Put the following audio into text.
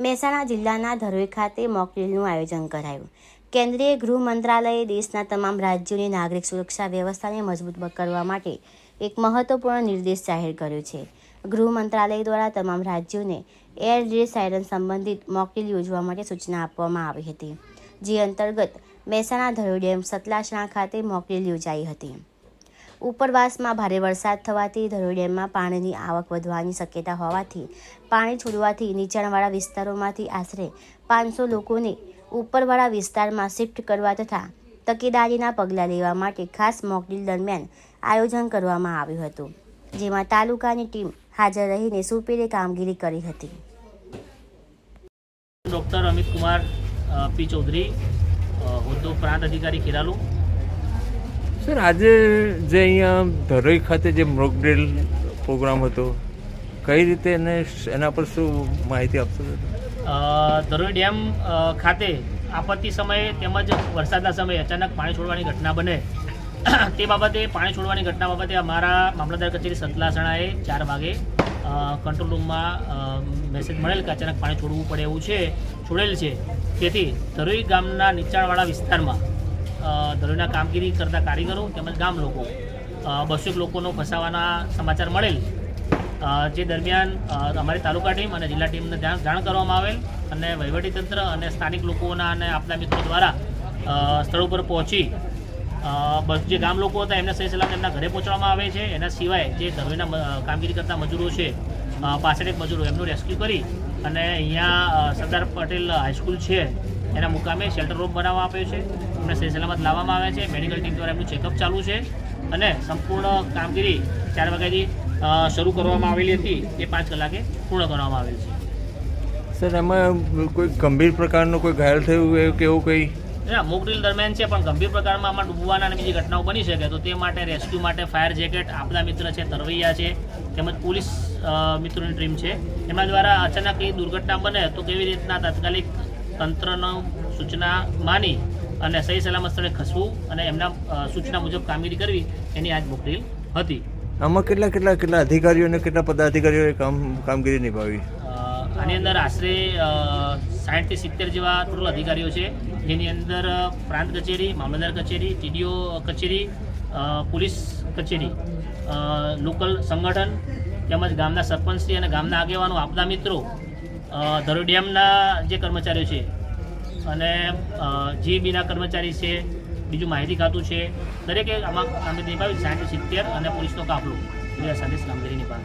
મહેસાણા જિલ્લાના ધરોઈ ખાતે મોકડ્રીલનું આયોજન કરાયું. કેન્દ્રીય ગૃહ મંત્રાલયે દેશના તમામ રાજ્યોની નાગરિક સુરક્ષા વ્યવસ્થાને મજબૂત કરવા માટે એક મહત્વપૂર્ણ નિર્દેશ જાહેર કર્યો છે. ગૃહ મંત્રાલય દ્વારા તમામ રાજ્યોને એર રેડ સાયરન સંબંધિત મોકડ્રીલ યોજવા માટે સૂચના આપવામાં આવી હતી. જે અંતર્ગત મહેસાણા ધરોઈ ડેમ સતલાસણા ખાતે મોકડ્રીલ યોજાઈ હતી. ઉપરવાસમાં ભારે વરસાદ થવાથી ધરોઈ ડેમમાં પાણીની આવક વધવાની શક્યતા હોવાથી પાણી છોડવાથી નીચાણવાળા વિસ્તારોમાંથી આશરે પાંચસો લોકોને ઉપરવાળા વિસ્તારમાં શિફ્ટ કરવા તથા તકેદારીના પગલાં લેવા માટે ખાસ મોકડીલ દરમિયાન આયોજન કરવામાં આવ્યું હતું, જેમાં તાલુકાની ટીમ હાજર રહીને સુપેરે કામગીરી કરી હતી. Doctor Amit Kumar P. Chaudhary હોદ્દો પ્રાંત અધિકારી ખેરાલુ સર, આજે જે અહીંયા ધરોઈ ખાતે જે મોકડ્રીલ પ્રોગ્રામ હતો, કઈ રીતે એને એના પર શું માહિતી આપશો ધરોઈ ડેમ ખાતે આપત્તિ સમયે તેમજ વરસાદના સમયે અચાનક પાણી છોડવાની ઘટના બને. તે બાબતે, પાણી છોડવાની ઘટના બાબતે અમારા મામલતદાર કચેરી સતલાસણાએ ચાર વાગે કંટ્રોલ રૂમમાં મેસેજ મળેલ કે અચાનક પાણી છોડવું પડે એવું છે, છોડેલ છે. તેથી ધરોઈ ગામના નીચાણવાળા વિસ્તારમાં ધરોઈના કામગીરી કરતા કારીગરો તેમજ ગામ લોકો બસોક લોકોનો ફસાવાના સમાચાર મળેલ. જે દરમિયાન અમારી તાલુકા ટીમ અને જિલ્લા ટીમને જાણ કરવામાં આવેલ અને વહીવટીતંત્ર અને સ્થાનિક લોકોના અને આપણા મિત્રો દ્વારા સ્થળ ઉપર પહોંચી બસ જે ગામ લોકો હતા એમને સહી સલામત એમના ઘરે પહોંચવામાં આવે છે. એના સિવાય જે ધરોઈના કામગીરી કરતા મજૂરો છે પાસઠ એક મજૂરો એમનું રેસ્ક્યુ કરી અને અહીંયા સરદાર પટેલ હાઈસ્કૂલ છે. એના મુકામે શેલ્ટર રૂમ બનાવવા આપ્યો છે. એમને સલામત લાવવામાં આવે છે. મેડિકલ ટીમ દ્વારા એમનું ચેકઅપ ચાલુ છે. અને સંપૂર્ણ કામગીરી ચાર વાગ્યાથી શરૂ કરવામાં આવેલી હતી. એ પાંચ કલાકે પૂર્ણ કરવામાં આવેલ છે. સર એમાં કોઈ ગંભીર પ્રકારનો કોઈ ઘાયલ થયું કે એવું કંઈ? ના મોકડ્રીલ દરમિયાન છે પણ ગંભીર પ્રકારમાં આમાં ડૂબવાના અને બીજી ઘટનાઓ બની શકે તો તે માટે રેસ્ક્યુ માટે ફાયર જેકેટ આપણા મિત્ર છે તરવૈયા છે તેમજ પોલીસ મિત્રોની ટીમ છે. એમના દ્વારા અચાનક એ દુર્ઘટના બને તો કેવી રીતના તાત્કાલિક તંત્રનો સૂચના માની અને સહી સલામત સ્થળે ખસવું અને એમના સૂચના મુજબ કામગીરી કરવી એની આજ મોકલી હતી. આમાં કેટલા કેટલા કેટલા અધિકારીઓ અને કેટલા પદાધિકારીઓએ કામ કામગીરી નિભાવી? આની અંદર આશરે સાઠથી સિત્તેર જેવા ટોટલ અધિકારીઓ છે. જેની અંદર પ્રાંત કચેરી મામલતદાર કચેરી ટીડીઓ કચેરી પોલીસ કચેરી લોકલ સંગઠન તેમજ ગામના સરપંચશ્રી અને ગામના આગેવાનો આપદા મિત્રો અ, ધરોઈ ડેમના જે કર્મચારીઓ છે અને જીબીના કર્મચારી છે બીજું માહિતી ખાતું છે દરેકે આમાં કામગીરી નિભાવી સાઠ સિત્તેર અને પોલીસનો કાફલો. સાથે કામગીરી નિભાવી